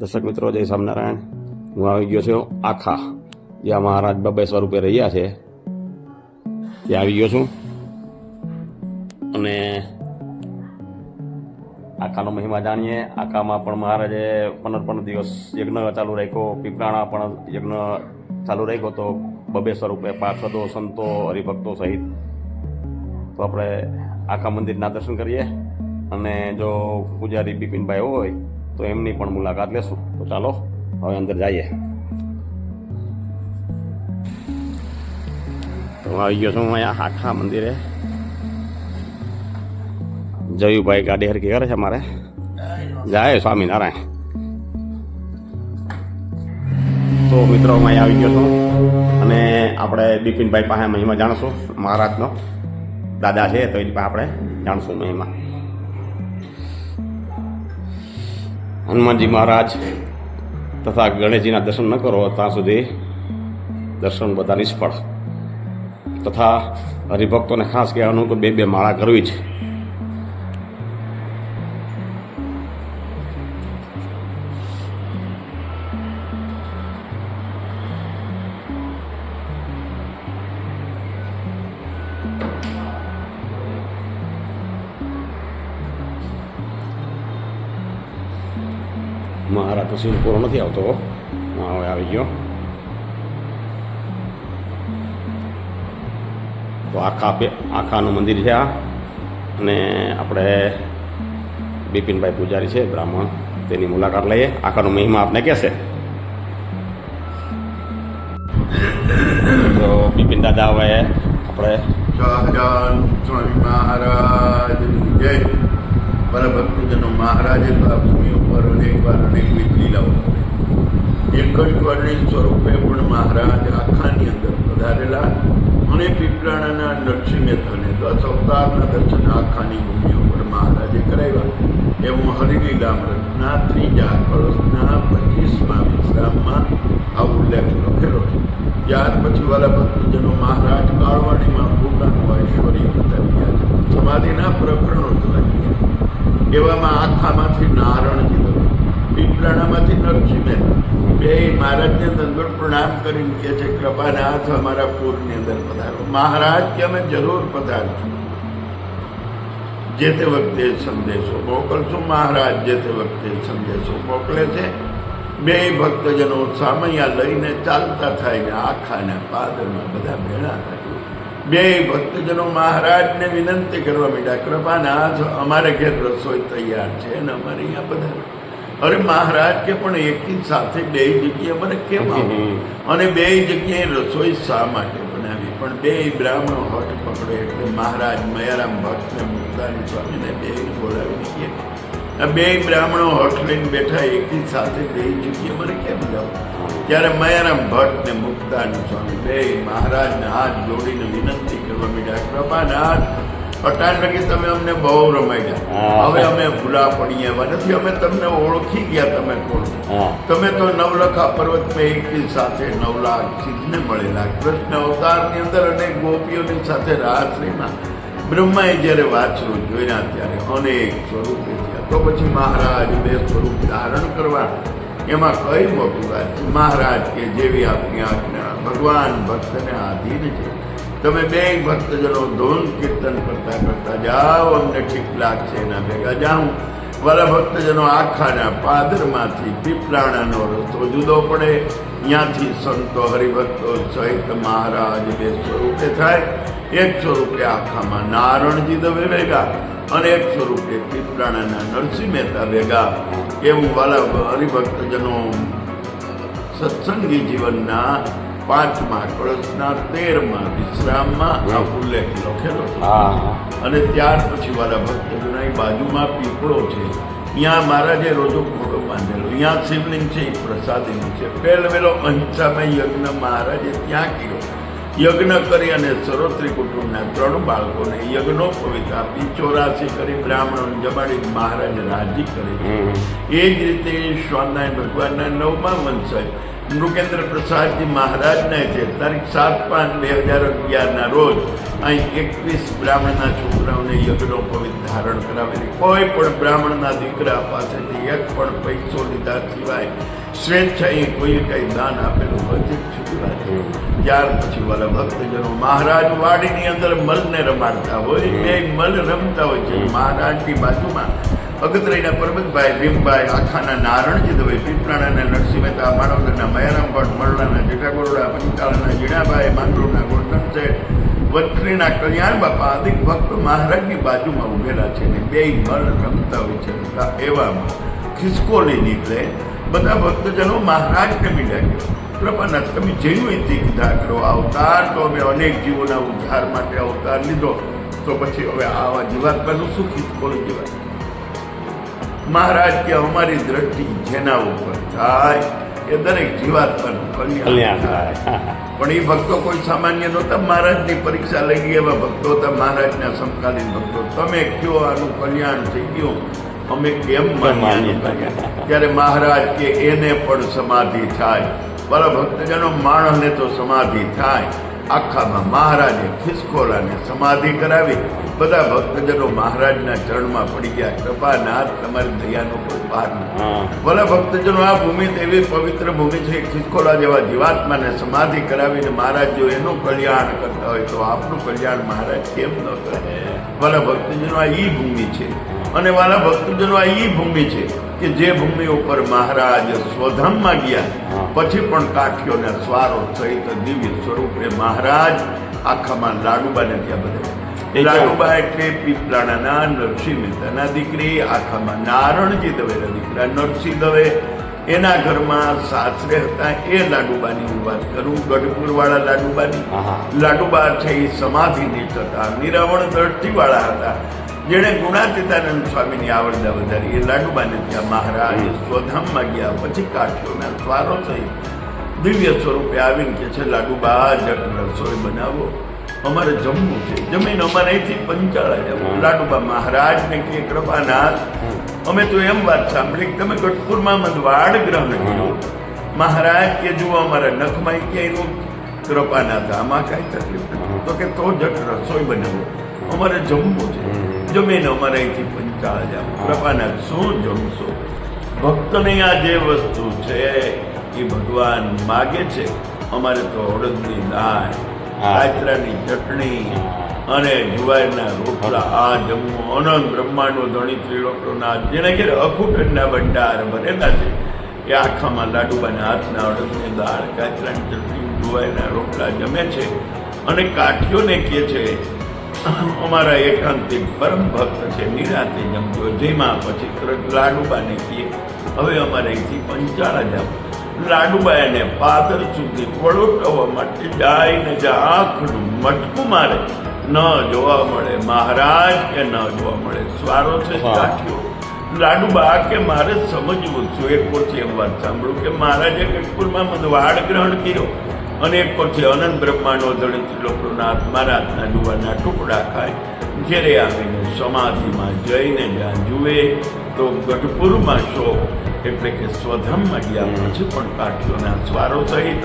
દર્શક મિત્રો, જય સ્વામિનારાયણ. હું આવી ગયો છું આખા. જ્યાં મહારાજ બબ્બે સ્વરૂપે રહ્યા છે. ત્યાં આવી ગયો છું. અને આખાનો મહિમા જાણીએ. આખામાં પણ મહારાજે પંદર પંદર દિવસ યજ્ઞ ચાલુ રાખ્યો. પીપળાણા પણ યજ્ઞ ચાલુ રાખ્યો તો બબે સ્વરૂપે પાર્ષદો, સંતો, હરિભક્તો સહિત. તો આપણે આખા મંદિરના દર્શન કરીએ. અને જો પૂજારી બિપિનભાઈ હોય તો એમની પણ મુલાકાત લેશું. તો ચાલો, હવે અંદર જઈએ. તો હું આવી ગયો છું અહીંયા, આખા મંદિરે. જયુભાઈ ગાડી હરકી કરે છે મારે. જાય સ્વામિનારાયણ. તો મિત્રો, હું અહીંયા આવી ગયો છું. અને આપણે બિપિનભાઈ પાસે મહિમા જાણશું, મહારાજનો. દાદા છે, તો એની પાસે આપણે જાણશું મહિમા. હનુમાનજી મહારાજ તથા ગણેશજીના દર્શન ન કરો, ત્યાં સુધી દર્શન બધા નિષ્ફળ. તથા હરિભક્તોને ખાસ કહેવાનું કે બે બે માળા કરવી છે. મારા તો સીન પૂરો નથી આવતો હવે આવી ગયો તો આખા આખાનું મંદિર છે આ અને આપણે બિપિનભાઈ પૂજારી છે બ્રાહ્મણ તેની મુલાકાત લઈએ આખાનો મહિમા આપને કહેશે તો બિપિન દાદા હવે આપણે મહારાજ જય મારા ભક્તજનો મહારાજે આ ભૂમિ ઉપર અનેક વાર અનેકવિધ લીલાઓ. એક જ વર્ણિત સ્વરૂપે પણ મહારાજ આખાની અંદર પધારેલા અને પીપળાણાના નરસિંહ મહેતાને દસ અવતારના દર્શન આખાની ભૂમિ ઉપર મહારાજે કરાવ્યા. એવું હરિલીલામૃતના ત્રીજા કળશના, પચીસમાં વિશ્રામમાં આ ઉલ્લેખ લખેલો છે. ત્યાર પછી વાલા ભક્તજનો મહારાજ કાળવાણીમાં પોતાનું ઐશ્વર્ય બતાવી ગયા છે. સમાધિના પ્રકરણો ચલાવી ગયા એવામાં આખામાંથી નારણ દવે પીપળાણામાંથી નરસિંહ મહેતા બે મહારાજને દંડોત પ્રણામ કરીને કહે છે કૃપાનાથ અમારા પૂરની અંદર પધારો. મહારાજ, કે અમે જરૂર પધારશું. જે તે વખતે સંદેશો મોકલશું, મહારાજ, જે તે વખતે સંદેશો મોકલે છે, બે ભક્તજનો સામૈયા લઈને ચાલતા થાય ને આખાના પાદરમાં બધા ભેળા થાય. બે ભક્તજનો મહારાજને વિનંતી કરવા માંડ્યા કૃપાનાથ અમારે ઘેર રસોઈ તૈયાર છે અને અમારે અહીંયા બધા. અરે મહારાજ કે પણ એકી સાથે બે જગ્યાએ મને કેમ અને બે જગ્યાએ રસોઈ શા માટે બનાવી? પણ બે બ્રાહ્મણો હટ પકડે એટલે મહારાજ મયારામ ભટ્ટને મુક્તાની સ્વામીને બે બોલાવીને કે આ બે બ્રાહ્મણો હટ લઈને બેઠા એકી સાથે બે જગ્યાએ મને કેમ જાવ ત્યારે મયારામ ભટ્ટ ને મુક્તાન સ્વામી બે મહારાજને હાથ જોડીને વિનંતી કરવા માંડ્યા કૃપાનાથ અટાણ તમે અમને બહુ રમાડ્યા. હવે અમે ભૂલા પડી એવા નથી અમે તમને ઓળખી ગયા તમે કોણ? તમે તો નવલખા પર્વતમાં એકી સાથે નવલાખ સિદ્ધને મળેલા. કૃષ્ણ અવતારની અંદર અને ગોપીઓની સાથે રાત્રિમાં બ્રહ્માએ જ્યારે વાછરો જોયા ત્યારે અનેક સ્વરૂપે થયા. તો પછી મહારાજ બે સ્વરૂપ ધારણ કરવા એમાં કઈ મોટી વાત? મહારાજ કે જેવી આપની આજ્ઞા ભગવાન ભક્તને આધીન છે. તમે બે ભક્તજનો ધૂન કીર્તન કરતા કરતા જાઓ, અમને ઠીક લાગશે એના ભેગા જાઉં. વાલા ભક્તજનો આખાના પાદરમાંથી પીપળાણાનો રસ્તો જુદો પડે. ત્યાંથી સંતો હરિભક્તો સહિત મહારાજ બે સ્વરૂપે થાય. એક સ્વરૂપે આખામાં નારણજી દવે ભેગા અને એક સ્વરૂપે પીપળાણાના નરસિંહ મહેતા ભેગા. એવું વાલા હરિભક્તજનો સત્સંગી જીવનના પાંચમા કળશના તેરમાં વિશ્રામમાં આ ઉલ્લેખ લખેલો હા. અને ત્યાર પછી વાલા ભક્તજનો એ બાજુમાં પીપળો છે. ત્યાં મહારાજે રોજો ઘોડો બાંધેલો. ત્યાં શિવલિંગ છે એ પ્રસાદીનું છે. પહેલો વહેલો અહિંસામય યજ્ઞ મહારાજે ત્યાં કર્યો. યજ્ઞ કરી અને સરોત્રી કુટુંબના ત્રણ બાળકોને યજ્ઞોપવિત આપી ચોરાસી કરી બ્રાહ્મણોને જમાડી મહારાજ રાજી કરે એ જ રીતે સ્વામિનારાયણ ભગવાનના નવમા વંશજ મૃગેન્દ્ર પ્રસાદજી મહારાજને છે. તારીખ સાત પાંચ બે હજાર અગિયારના રોજ અહીં એકવીસ બ્રાહ્મણના છોકરાઓને યજ્ઞો પવિત્ર ધારણ કરાવેલી. કોઈ પણ બ્રાહ્મણના દીકરા પાસેથી એક પણ પૈસો લીધા સિવાય સ્વેચ્છાએ કોઈ કંઈ દાન આપેલું હોય છૂટી છે. ત્યાર પછી વાલા ભક્તજનો મહારાજ વાડીની અંદર મલને રમાડતા હોય બે મલ રમતા હોય છે. મહારાજની બાજુમાં અગતરાયના પરબતભાઈ ભીમભાઈ આખાના નારણજી દવે પીપળાના નરસિંહ મહેતા માનવદરના મયારામ ભટ્ટ મરડાના જેઠા ગોરડા પંચાળના જીણાભાઈ માંગરોળના ગોરધન શેઠ વટરીના કલ્યાણ બાપા આદિ ભક્ત મહારાજની બાજુમાં ઉભેલા છે ને બે મલ રમતા હોય છે. એવામાં ખિસકોલી નીકળે. બધા ભક્તજનો મહારાજ કમી લાગ્યો. કૃપાનાથ તમે જેનું કીધા કરો અવતાર તો અમે અનેક જીવોના ઉદ્ધાર માટે અવતાર લીધો. તો પછી હવે આવા જીવાત્માનું શું ખિસકોલી જીવાત મહારાજ કે અમારી દ્રષ્ટિ જેના ઉપર થાય એ દરેક જીવાત્માનું કલ્યાણ થાય. પણ એ ભક્તો કોઈ સામાન્ય નહોતા. મહારાજની પરીક્ષા લઈ એવા ભક્તો હતા. મહારાજના સમકાલીન ભક્તો તમે કયો આનું કલ્યાણ થઈ ગયું? અમે કેમ માનીએ. ત્યારે મહારાજ કે એને પણ સમાધિ થાય. બરા ભક્તજનો માણસને તો સમાધિ થાય. આખામાં મહારાજે ખિસકોલાને સમાધિ કરાવી. બધા ભક્તજનો મહારાજના ચરણમાં પડી ગયા. કૃપાનાથ તમારી દયાનો કોઈ પાર ભલે ભક્તજનો આ ભૂમિ તો એવી પવિત્ર ભૂમિ છે ખિસકોલા જેવા જીવાત્માને સમાધિ કરાવીને મહારાજ જો એનું કલ્યાણ કરતા હોય તો આપનું કલ્યાણ મહારાજ કેમ ન કરે? ભલે ભક્તજનો આ ઈ ભૂમિ છે. અને વાલા ભક્તજનો આ એ ભૂમિ છે કે જે ભૂમિ ઉપર મહારાજ સ્વધામમાં ગયા પછી પણ કાઠીઓને સ્વારો સહિત દિવ્ય સ્વરૂપે મહારાજ આખામાં લાડુબાને ત્યાં બધા લાડુબા એટલે પીપલાણાના નરસિંહ મહેતાના દીકરી આખામાં નારણજી દવેના દીકરા નરસિંહ દવે. એના ઘરમાં સાસરે હતા એ લાડુબાની હું વાત કરું ગઢપુર વાળા લાડુબાની. લાડુબા છે એ સમાધિનિષ્ઠ હતા નિરાવણ દ્રષ્ટિવાળા હતા. જેણે ગુણાતીતાનંદ સ્વામીની આવડતા વધારી એ લાડુબાને ત્યાં મહારાજ સ્વધામમાં ગયા. પછી કાઠીઓના સ્વારો થઈ દિવ્ય સ્વરૂપે આવીને કે છે લાડુબા જટ રસોઈ બનાવો. અમારે જમવું છે. જમીન અમારે અહીંથી પંચાળા જવું. લાડુબા મહારાજને કે કૃપાનાથ અમે તો એમ વાત સાંભળી તમે ગઢપુરમાં મંદવાડ ગ્રહણ કર્યો. મહારાજ કે જુઓ અમારા નખમાં ક્યાંય કૃપાનાથ આમાં કાંઈ તકલીફ નથી. તો કે તો જટ રસોઈ બનાવો. અમારે જમવું છે. જમીન અમારે પંચાળ પંચાળા જવું શું જમશો? ભક્તની આ જે વસ્તુ છે એ ભગવાન માગે છે અમારે તો અડદની દાળ. કાચરાની ચટણી અને જુવારના રોટલા આ જમવું અનંત બ્રહ્માંડો ધણી ત્રિલોકોના જેને કે અખૂટના ભંડાર ભરેલા છે એ આખામાં લાડુબાના હાથના અડદની દાળ કાચરાની ચટણી જુવારના રોટલા જમે છે અને કાઠીઓને કહે છે અમારા એકાંતિક પરમ ભક્ત છે નિરાતે જમજો. જેમાં પછી લાડુબાને કહીએ હવે અમારે અહીંથી પંચાળા જાવ. લાડુબા એને પાદર સુધી વળોટવા માટે જાય ને આંખનું મટકું મારે. ન જોવા મળે મહારાજ કે ન જોવા મળે સ્વારો છે કાઠ્યો લાડુબા કે મારે સમજવું છું? એક કોરથી એમ વાત સાંભળું કે મહારાજે કટપુરમાં મને વાડ ગ્રહણ કર્યો. અને પછી અનંત બ્રહ્માંડો દળિત લોકનાથ મહારાજના જુવાના ટુકડા ખાય. ઘેરે આવીને સમાધિમાં જઈને જ્યાં જુએ, તો ગઢપુરમાં શો એટલે કે સ્વધામમાં ગયા પછી પણ કાઠીઓના સ્વારો સહિત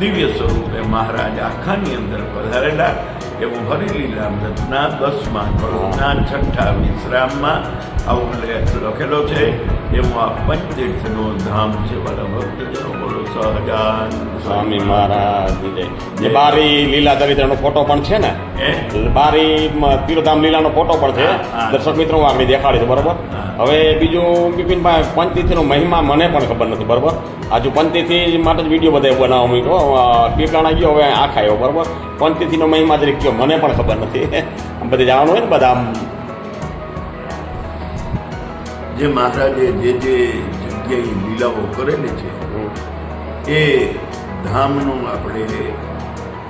દિવ્ય સ્વરૂપે મહારાજ આખાની અંદર પધારેલા એવું હરિલીલા અમૃતના દસમા કળોના છઠ્ઠા વિશ્રામમાં આવો લેખ લખેલો છે આ પંચતીર્થનો ધામ છે. મારા ભક્તજનો બોલો સહજાન. સ્વામી મહારાજ બારી લીલા દરિદ્રનો ફોટો પણ છે ને? બારી મ- તીર્થધામ લીલાનો ફોટો પણ છે. દર્શક મિત્રો હું આપણે દેખાડી બરોબર? હવે બીજું બિપિનભાઈ પંચતિથિનો મહિમા મને પણ ખબર નથી બરોબર? આજુ જ માટે જ વીડિયો બધા બનાવવા મૂક્યો પીપળાણા ગયો હવે આખા આવ્યો બરોબર? પંચતિથિનો મહિમા તરીકે મને પણ ખબર નથી. આમ બધી જવાનું હોય ને બધા જે મહારાજે જે જે જગ્યાએ લીલાઓ કરેલી છે એ ધામનું આપણે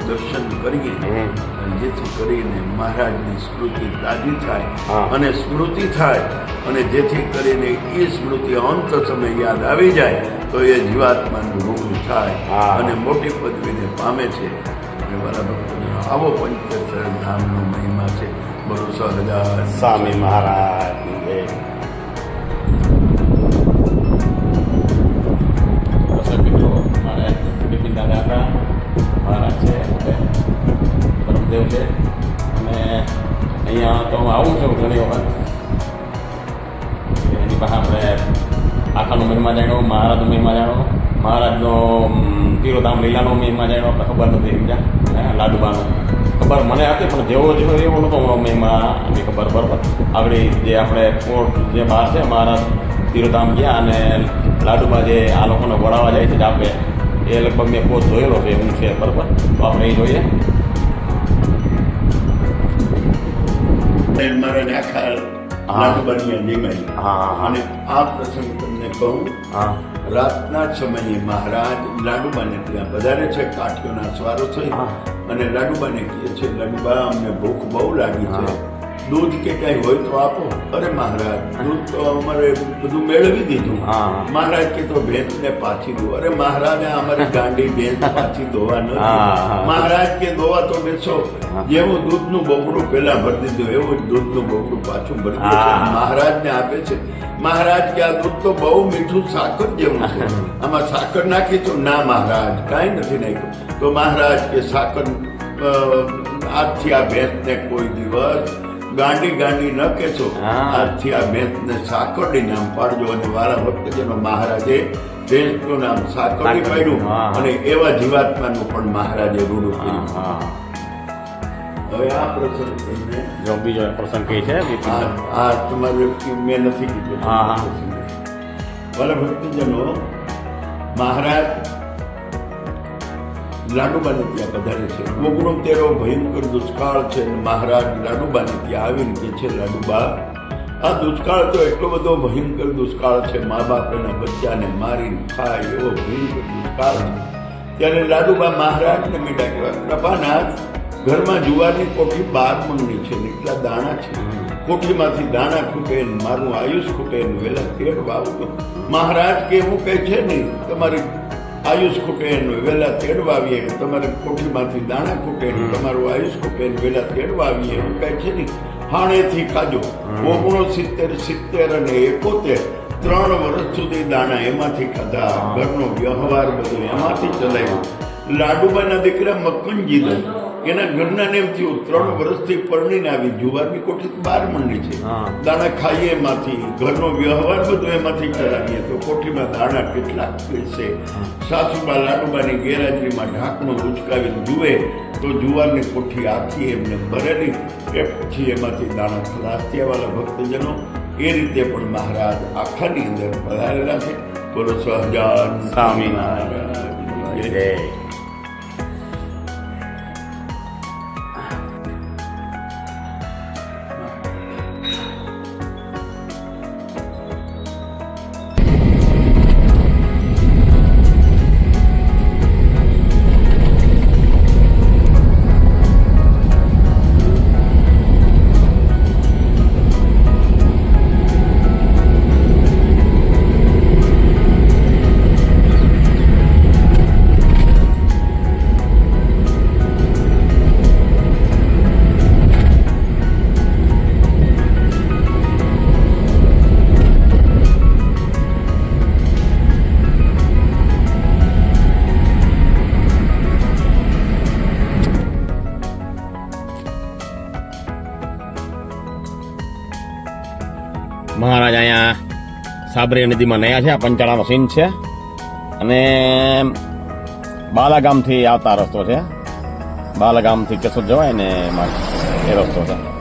દર્શન કરીએ. જેથી કરીને મહારાજની સ્મૃતિ તાજી થાય અને સ્મૃતિ થાય અને જેથી કરીને એ સ્મૃતિ અંત સમય યાદ આવી જાય તો એ જીવાત્માનું રૂપ થાય અને મોટી પદવીને પામે છે. અને મારા ભક્તોનો આવો પંચતર ધામનો મહિમા છે. બોલો હજાર સ્વામી મહારાજ અને મહારાજ છે બ્રહ્મદેવ છે. અને અહીંયા તો હું આવું છું ઘણી વખત. એની પાસે આપણે આખાનો મહિમા જાણ્યો મહારાજનો મહિમા જાણ્યો મહારાજનો તિરોધામ લીલાનો મહિમા જાણ્યો આપણે ખબર નથી, સમજ્યા? લાડુબાનો. ખબર મને હતી, પણ જેવો જેવો એવો નહોતો મહિમા એની ખબર બરાબર. આપણી જે આપણે કોર્ટ જે બહાર છે, મહારાજ તિરોધામ ગયા અને લાડુબા જે આ લોકોને વળાવવા જાય છે આપણે એ લગભગ મેં પોત જોયેલો છે હું છે બરાબર. તો આપણે એ જોઈએ. મારે હા. લાડુબાની હા. અને આ પ્રસંગ તમને કહું હા. રાતના સમયે મહારાજ લાડુબાને ત્યાં વધારે છે કાઠીઓના સ્વારો છે. અને લાડુબાને કહે છે લાડુબા અમને ભૂખ બહુ લાગી છે. દૂધ કે કઈ હોય તો આપો. અરે મહારાજ દૂધ તો અમારે બધું મેળવી દીધું. મહારાજ કે તો ભેંસને પાછી દો. અરે મહારાજે અમારી ગાંડી ભેંસ પાછી ધોવા. નથી મહારાજ કે ધોવા તો બેસો. જેવું દૂધનું બોકડું પેલા ભરી દીધું એવું જ દૂધનું બોકડું પાછું ભરી દીધું. મહારાજને આપે છે. મહારાજ કે આ દૂધ તો બહુ મીઠું સાકર જેવું છે. આમાં સાકર નાખી તો ના મહારાજ કાંઈ નથી નાખ્યું. તો મહારાજ કે સાકર આજથી આ ભેંસને કોઈ દિવસ ગાંડી ગાંડી ન કહેશો. આજથી આ ભેંસને સાકરડી નામ પાડજો અને મારા ભક્તજનો મહારાજે ભેંસનું નામ સાકરડી પાડ્યું અને એવા જીવાત્માનું પણ મહારાજે રૂડું કર્યું. હા. હવે આ પ્રસંગ તમને જો બીજો પ્રસંગ કહે છે આ આ તમારું મેં નથી કીધું. હા, હા. ભલે ભક્તિજનો મહારાજ લાડુબાને ત્યાં પધારે છે. ઓગણો તેરો ભયંકર દુષ્કાળ છે અને મહારાજ લાડુબાને ત્યાં આવીને કે છે, લાડુબા, આ દુષ્કાળ તો એટલો બધો ભયંકર દુષ્કાળ છે મા બાપ એના બચ્ચાને મારીને ખાય એવો ભયંકર દુષ્કાળ છે. ત્યારે લાડુબા મહારાજને મીઠા કહેવાય કૃપાનાથ ઘરમાં જુવારની કોઠી બાર મણની છે ને એટલા દાણા છે. કોઠીમાંથી દાણા ખૂટે ને મારું આયુષ ખૂટે ને વેલા તેડ વાવતો મહારાજ કે એવું કહે છે નહીં તમારી આયુષ ખૂટે ને વેલા તેડ વાવીએ તમારે કોઠીમાંથી દાણા ખૂટે તમારું આયુષ ખૂટે વહેલા વેલા તેડ એવું કહે છે નહીં. હાણેથી ખાજો. ઓગણસિત્તેર સિત્તેર અને એકોતેર ત્રણ વર્ષ સુધી દાણા એમાંથી ખાધા. ઘરનો વ્યવહાર બધો એમાંથી ચલાવ્યો. લાડુબાના દીકરા મક્કનજી એના ઘરના એમ થયું ત્રણ વર્ષથી પરણીને આવી જુવારની કોઠી બાર મંડી છે. દાણા ખાઈએ એમાંથી ઘરનો વ્યવહાર બધો એમાંથી કરાવીએ તો કોઠીમાં દાણા કેટલા છે સાસુબા લાડુબાની ગેરહાજરીમાં ઢાંકણું ઉચકાવીને જુએ તો જુવારની કોઠી આખી એમને ભરેલી. એ પછી એમાંથી દાણા ખલાસ થયા વાળા ભક્તજનો. એ રીતે પણ મહારાજ આખાની અંદર પધારેલા છે. બોલો સહજાન સ્વામિનારાયણ. જય. મહારાજ અહીંયા સાબરી નદીમાં નયા છે. આ પંચાળાનો સીન છે. અને બાલાગામથી આવતા રસ્તો છે. બાલાગામથી કેશોદ જવાય ને એ રસ્તો છે.